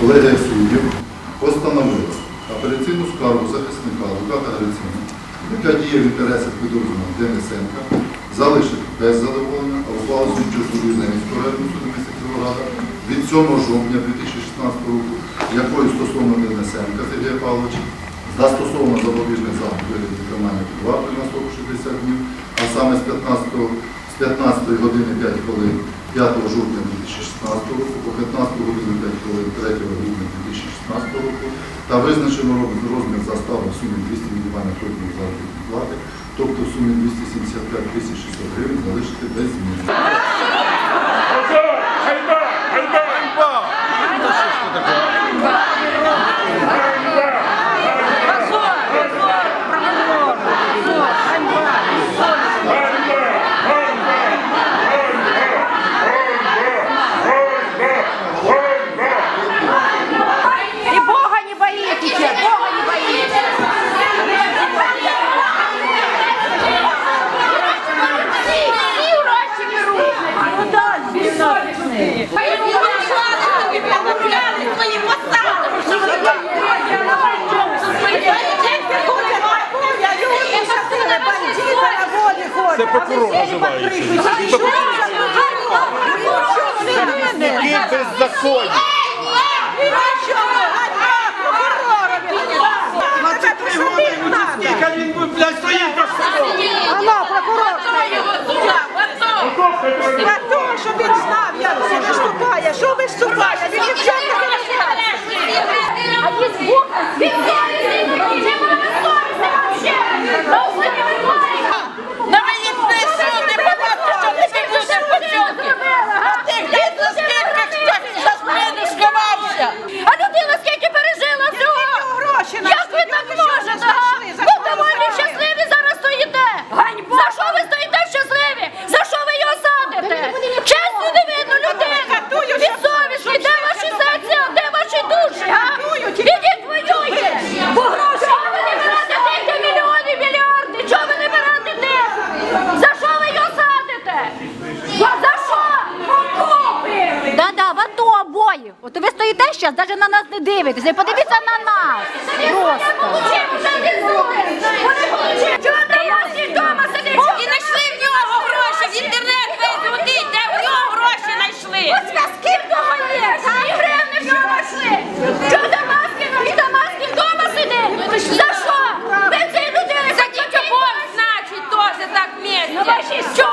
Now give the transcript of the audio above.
колегія суддів постановила апеляційну скаргу захисника адвоката Грицина, яка діє в інтересах підозрюваного Денисенка, залишити без задоволення, а ухвалу слідчого суду Ізенівського районного суду міста Кіровограда від 7 жовтня 2016 року, якою стосовно Денисенка Сергія Павловича застосовано запобіжний захід у вигляді тримання під вартою на срок 60 днів, а саме з 15, з 15 години 5 хвилин 5 жовтня 2016 року по 15 годину 5 хвилин 3 грудня 2016 року та визначено розмір застави в сумі 200 мінімальних років заробітної плати, тобто в сумі 275 тисяч 600 гривень залишити без змін. Прокурор називається. Беззаконні. Скільки він би, блядь, стоїть на суду? Алло, прокурор. Для щоб він знав, як виступає. Що виступає? Він дівчатка не А есть Бог, далі. От ви стоїте зараз, навіть на нас не дивитеся. Подивіться на нас. Просто. І знайшли в нього гроші, в інтернет везуть, де в нього гроші знайшли. Ось зв'язки в нього є, та гривни в нього знайшли. Що Дамаскін, і вдома сидить. Ну, За що? Ви цій людини. За дітей значить, теж так місце. Ну,